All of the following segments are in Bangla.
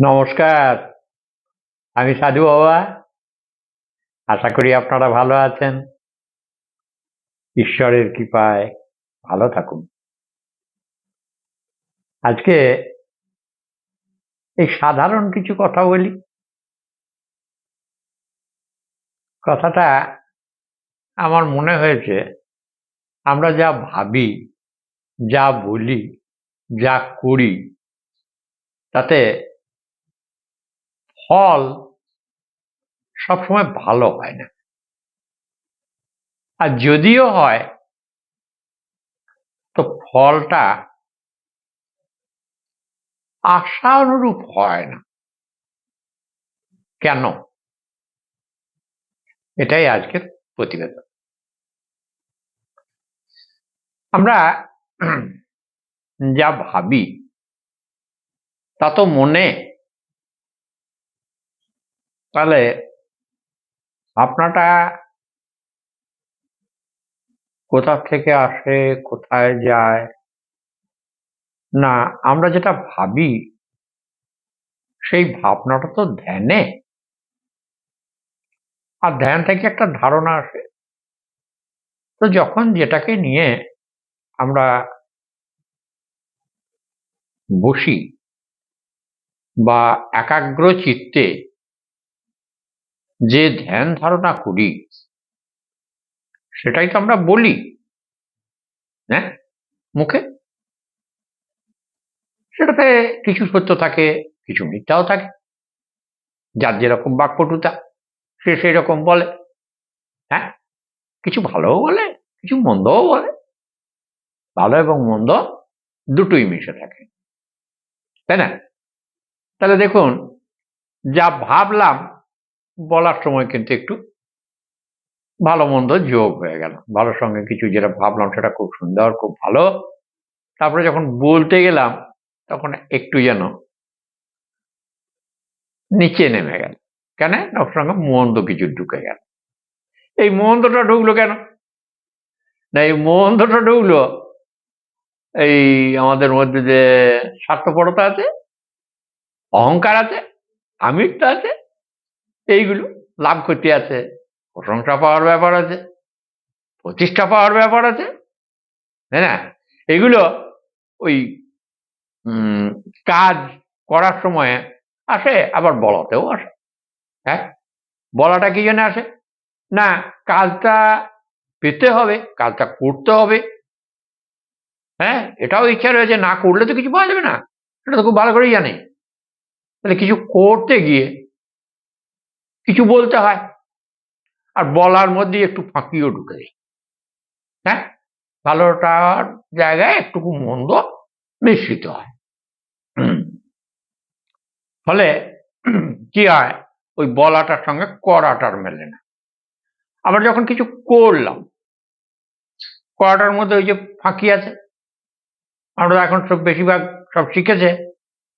নমস্কার, আমি সাধু বাবা। আশা করি আপনারা ভালো আছেন। ঈশ্বরের কৃপায় ভালো থাকুন। আজকে এই সাধারণ কিছু কথা বলি। কথাটা আমার মনে হয়েছে, আমরা যা ভাবি, যা বলি, যা করি, তাতে ফল সবসময় ভালো হয় না। আর যদিও হয়, তো ফলটা আশা অনুরূপ হয় না। কেন? এটাই আজকের প্রতিবেদন। আমরা যা ভাবি, তা তো মনে তাহলে আপনাটা কোথা থেকে আসে, কোথায় যায়? না, আমরা যেটা ভাবি, সেই ভাবনাটা তো ধ্যানে। আর ধ্যান থেকে একটা ধারণা আসে। তো যখন যেটাকে নিয়ে আমরা বসি বা একাগ্র চিত্তে যে ধ্যান ধারণা করি, সেটাই তো আমরা বলি। হ্যাঁ? মুখে? সেটাতে কিছু সত্য থাকে, কিছু মিথ্যাও থাকে। যার যেরকম বাক্যটুতা সে সেই রকম বলে। হ্যাঁ? কিছু ভালোও বলে, কিছু মন্দও বলে। ভালো এবং মন্দ দুটোই মিশে থাকে। তাই না? তাহলে দেখুন, যা ভাবলাম বলার সময় কিন্তু একটু ভালো মন্দ যোগ হয়ে গেল। ভালোর সঙ্গে কিছু যেটা ভাবলাম সেটা খুব সুন্দর, খুব ভালো। তারপরে যখন বলতে গেলাম, তখন একটু যেন নিচে নেমে গেল। কেন? ওর সঙ্গে মন্দ কিছু ঢুকে গেল। এই মন্দটা ঢুকলো কেন? না, এই মন্দটা ঢুকলো, এই আমাদের মধ্যে যে স্বার্থপরতা আছে, অহংকার আছে আমিরটা আছে এইগুলো লাভ ক্ষতি আছে। প্রশংসা পাওয়ার ব্যাপার আছে, প্রতিষ্ঠা পাওয়ার ব্যাপার আছে, তাই না? এগুলো ওই কাজ করার সময় আসে, আবার বলাতেও আসে। হ্যাঁ? বলাটা কি জন্য আসে? না, কাজটা পেতে হবে, কাজটা করতে হবে। হ্যাঁ? এটাও ইচ্ছা রয়েছে, না করলে তো কিছু পাওয়া যাবে না। এটা তো খুব ভালো করেই জানে। তাহলে কিছু করতে গিয়ে কিছু বলতে হয়। আর বলার মধ্যে একটু ফাঁকিও ঢুকে দেয় হ্যাঁ? ভালোটার জায়গায় একটুকু মন্দ মিশ্রিত হয়। ফলে কি হয়? ওই বলাটার সঙ্গে করাটার মেলে না। আবার যখন কিছু করলাম করাটার মধ্যে ওই যে ফাঁকি আছে। আমরা এখন সব বেশিরভাগ সব শিখেছে।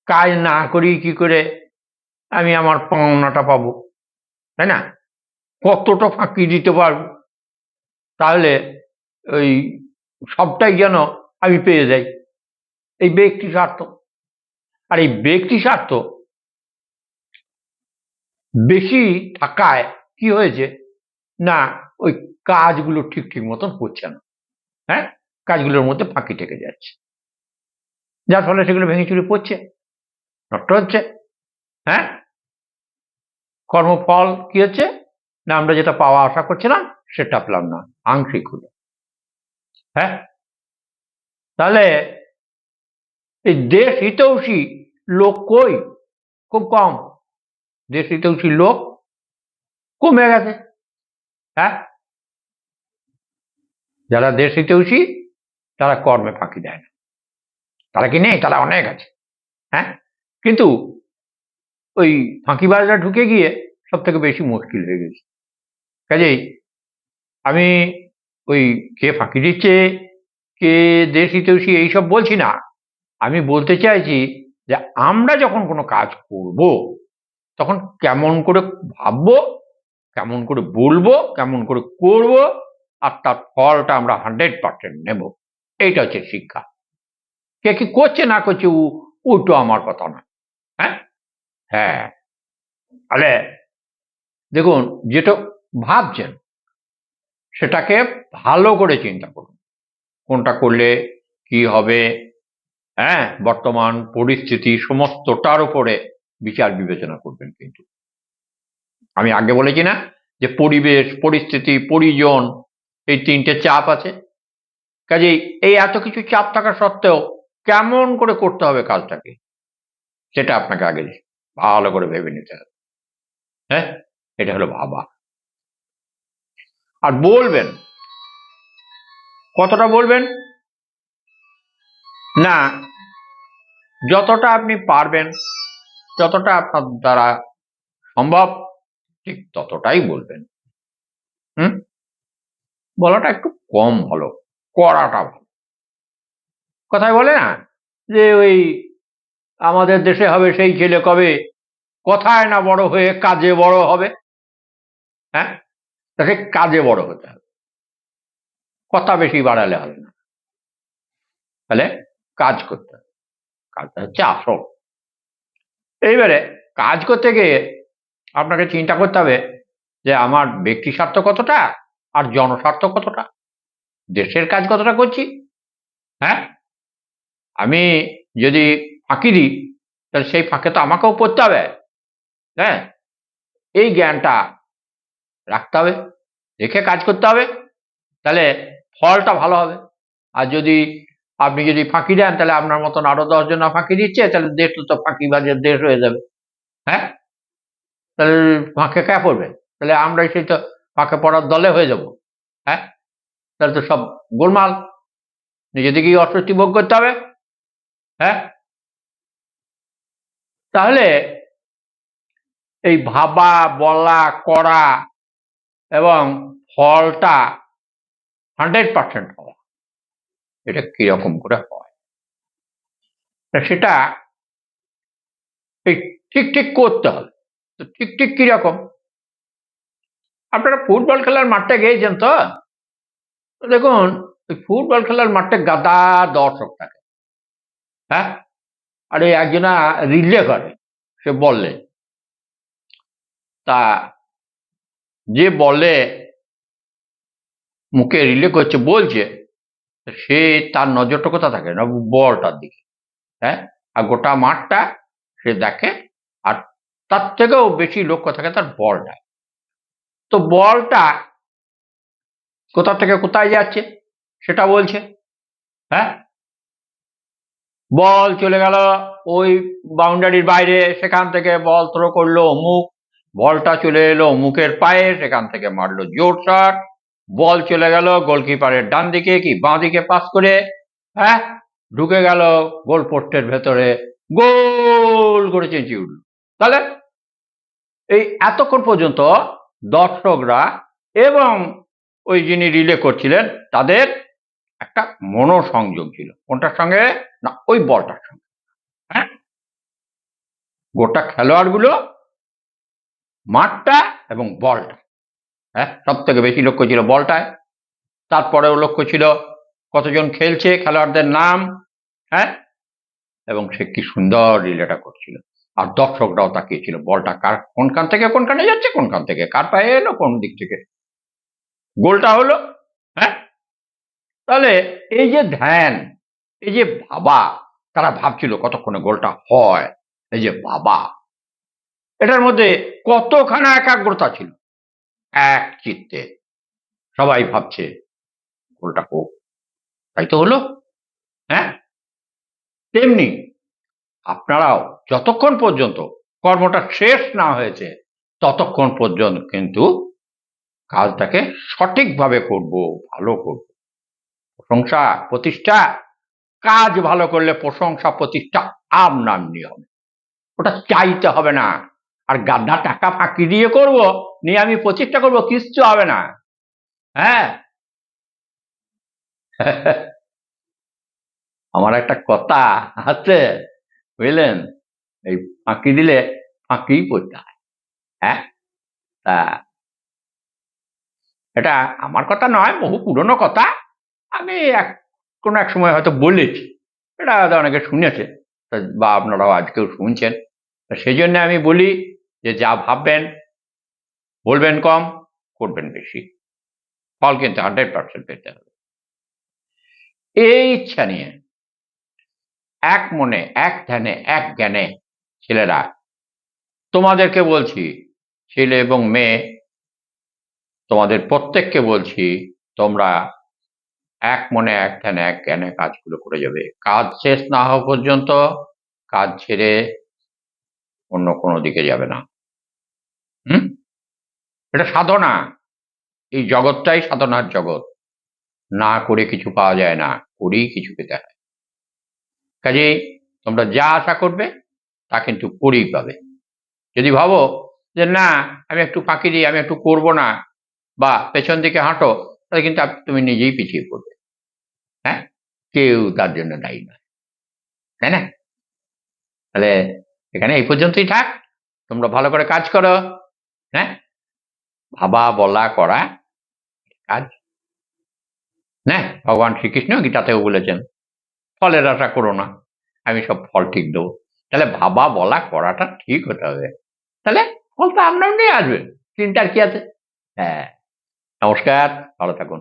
কাজ না করি কি করে আমি আমার পাওনাটা পাবো? তাই না? কতটা ফাঁকি দিতে পারব? তাহলে ওই সবটাই যেন আমি পেয়ে যাই। এই ব্যক্তি স্বার্থ। আর এই ব্যক্তি স্বার্থ বেশি থাকায় কি হয়েছে? না, ওই কাজগুলো ঠিক ঠিক মতন হচ্ছে না। হ্যাঁ? কাজগুলোর মধ্যে ফাঁকি থেকে যাচ্ছে। যার ফলে সেগুলো ভেঙে চুরে পড়ছে নষ্ট হচ্ছে। হ্যাঁ? কর্মফল কি হচ্ছে? না, আমরা যেটা পাওয়া, আশা করছিলাম, সেটা পেলাম না, আংশিক হলো। হ্যাঁ? তাহলে এই দেশ হিতৌষী লোক কই? খুব কম। দেশ হিতৌষী লোক কমে গেছে। হ্যাঁ? যারা দেশ হিতৌষী, তারা কর্মে ফাঁকি দেয় না। তারা কি নেই? তারা অনেক আছে। হ্যাঁ? কিন্তু ওই ফাঁকিবাজরা ঢুকে গিয়ে সব থেকে বেশি মুশকিল হয়ে গেছে। কাজেই আমি ওই কে ফাঁকি দিচ্ছে, কে দেশ হিতৈষী এইসব বলছি না। আমি বলতে চাইছি যে আমরা যখন কোনো কাজ করব, তখন কেমন করে ভাববো, কেমন করে বলব, কেমন করে করব, আর তার ফলটা আমরা হান্ড্রেড পার্সেন্ট নেব। এইটা হচ্ছে শিক্ষা। কে কি করছে না করছে ও, ওইটা আমার কথা না হ্যাঁ। তাহলে দেখুন, যেটা ভাবছেন, সেটাকে ভালো করে চিন্তা করুন। কোনটা করলে কি হবে হ্যাঁ? বর্তমান পরিস্থিতি সমস্তটার উপরে বিচার বিবেচনা করবেন কিন্তু। আমি আগে বলেছি না যে পরিবেশ, পরিস্থিতি, পরিজন, এই তিনটে চাপ আছে। কাজেই এই এত কিছু চাপ থাকা সত্ত্বেও কেমন করে করতে হবে কাজটাকে, সেটা আপনাকে আগে ভালো করে ভেবে নিতে হবে। হ্যাঁ? এটা হলো ভাবা আর বলবেন? কতটা বলবেন? না, যতটা আপনি পারবেন, যতটা আপনার দ্বারা সম্ভব, ঠিক ততটাই বলবেন। হুম? বলাটা একটু কম ভালো করাটা ভালো। কথায় বলে না যে ওই আমাদের দেশে হবে সেই ছেলে কবে? কথায় না বড় হয়ে কাজে বড় হবে? হ্যাঁ? তাকে কাজে বড় হতে হবে। কথা বেশি বাড়ালে হবে না। তাহলে কাজ করতে হবে। কাজটা হচ্ছে আসল। এইবারে কাজ করতে গিয়ে আপনাকে চিন্তা করতে হবে যে আমার ব্যক্তি স্বার্থ কতটা আর জনস্বার্থ কতটা? দেশের কাজ কতটা করছি? হ্যাঁ? আমি যদি ফাঁকি দিই তাহলে সেই ফাঁকে তো আমাকেও পড়তে হবে। হ্যাঁ? এই জ্ঞানটা রাখতে হবে, রেখে কাজ করতে হবে, তাহলে ফলটা ভালো হবে। আর যদি আপনি যদি ফাঁকি দেন, তাহলে আপনার মতন আরও দশজন ফাঁকি দিচ্ছে, তাহলে দেশ তো ফাঁকি বাজে দেশ হয়ে যাবে। হ্যাঁ? তাহলে ফাঁকে কে পড়বে? তাহলে আমরা সেই তো ফাঁকে পড়ার দলে হয়ে যাব। হ্যাঁ? তাহলে তো সব গোলমাল। নিজেদেরকেই অস্বস্তি ভোগ করতে হবে। হ্যাঁ? তাহলে এই ভাবা, বলা, করা এবং ফলটা হান্ড্রেড পার্সেন্ট হওয়া এটা কীরকম করে হয়? সেটা এই ঠিক ঠিক করতে হবে। তো ঠিক ঠিক কীরকম? আপনারা ফুটবল খেলার মাঠটা গিয়েছেন তো? দেখুন ফুটবল খেলার মাঠে গাদা দর্শক থাকে। হ্যাঁ? আর এই একজনা রিলে করে, সে বললে তা যে বলে, মুখে রিলে করছে, বলছে, সে তার নজরটা কোথা থাকে? না বলটার দিকে। হ্যাঁ? আর গোটা মাঠটা সে দেখে, আর তার থেকেও বেশি লক্ষ্য থাকে তার বলটা। তো বলটা কোথা থেকে কোথায় যাচ্ছে, সেটা বলছে। হ্যাঁ? বল চলে গেল। ওই বাউন্ডারির বাইরে, সেখান থেকে বল থ্রো করল অমুক। বলটা চলে এলো অমুকের পায়ে, সেখান থেকে মারলো জোর শট বল চলে গেল গোলকিপারের ডান দিকে কি বাঁ দিকে পাস করে। হ্যাঁ ঢুকে গেল গোল পোস্টের ভেতরে। গোল করে চেঁচিয়ে উঠল। তাহলে এই এতক্ষণ পর্যন্ত দর্শকরা এবং ওই যিনি রিলে করছিলেন, তাদের একটা মনোসংযোগ ছিল। কোনটার সঙ্গে? না, ওই বলটার সঙ্গে। হ্যাঁ? গোটা খেলোয়াড়গুলো মাঠটা এবং বলটা। হ্যাঁ? সব থেকে বেশি লক্ষ্য ছিল বলটায়। তারপরেও লক্ষ্য ছিল কতজন খেলছে, খেলোয়াড়দের নাম। হ্যাঁ? এবং সে কি সুন্দর রিলেটা করছিল। আর দর্শকরাও তাকিয়েছিল বলটা কার, কোনখান থেকে কোনখানে যাচ্ছে, কোনখান থেকে, কার পায়ে এলো, কোন দিক থেকে। গোলটা হলো তাহলে এই যে ধ্যান, এই যে ভাবা তারা ভাবছিল কতক্ষণে গোলটা হয়, এই যে বাবা, এটার মধ্যে কতখানা একাগ্রতা ছিল? এক চিত্তে। সবাই ভাবছে গোলটা হোক, তাই তো হলো হ্যাঁ? তেমনি আপনারাও যতক্ষণ পর্যন্ত কর্মটা শেষ না হয়েছে, ততক্ষণ পর্যন্ত কিন্তু কাজটাকে সঠিকভাবে করব, ভালো করব। প্রশংসা, প্রতিষ্ঠা। কাজ ভালো করলে প্রশংসা, প্রতিষ্ঠা আপনার নিয়ম ওটা চাইতে হবে না। আর গাদা টাকা ফাঁকি দিয়ে করব, নিয়ে আমি প্রতিষ্ঠা করব, কিচ্ছু হবে না। হ্যাঁ? আমার একটা কথা আছে, বুঝলেন? এই ফাঁকি দিলে ফাঁকিই পড়তে হয়। হ্যাঁ? এটা আমার কথা নয়, বহু পুরনো কথা। আমি এক, কোনো এক সময় হয়তো বলেছি। এটা হয়তো অনেকে শুনেছে। বা আপনারাও আজকেও শুনছেন। সেই জন্য আমি বলি যে যা ভাববেন, বলবেন কম, করবেন বেশি। ফল কিন্তু হান্ড্রেড পার্সেন্ট পেতে হবে। এই ইচ্ছা নিয়ে, এক মনে, এক ধ্যানে, এক জ্ঞানে, ছেলেরা, তোমাদেরকে বলছি, ছেলে এবং মেয়ে, তোমাদের প্রত্যেককে বলছি, তোমরা এক মনে এক ধ্যানে এক জ্ঞানে কাজগুলো করে যাবে। কাজ শেষ না হওয়া পর্যন্ত কাজ ছেড়ে অন্য কোনো দিকে যাবে না। হুম? এটা সাধনা। এই জগৎটাই সাধনার জগৎ। না করে কিছু পাওয়া যায় না, করেই কিছু পেতে হয়। কাজেই তোমরা যা আশা করবে, তা কিন্তু করেই পাবে। যদি ভাবো যে না, আমি একটু ফাঁকি দিই, আমি একটু করব না, বা পেছন দিকে হাঁটো, তাহলে কিন্তু তুমি নিজেই পিছিয়ে পড়বে। কেউ তার জন্য দায়ী নয়। তাই না? তাহলে এখানে এই পর্যন্তই থাক। তোমরা ভালো করে কাজ করো হ্যাঁ? ভাবা বলা করা কাজ। না ভগবান শ্রীকৃষ্ণ গীতাতেও বলেছেন, ফলের আশা করো না, আমি সব ফল ঠিক দেবো। তাহলে ভাবা বলা করাটা ঠিক হতে হবে। তাহলে ফল তো আপনার নিয়ে আসবে চিন্তার কি আছে? হ্যাঁ। নমস্কার, ভালো থাকুন।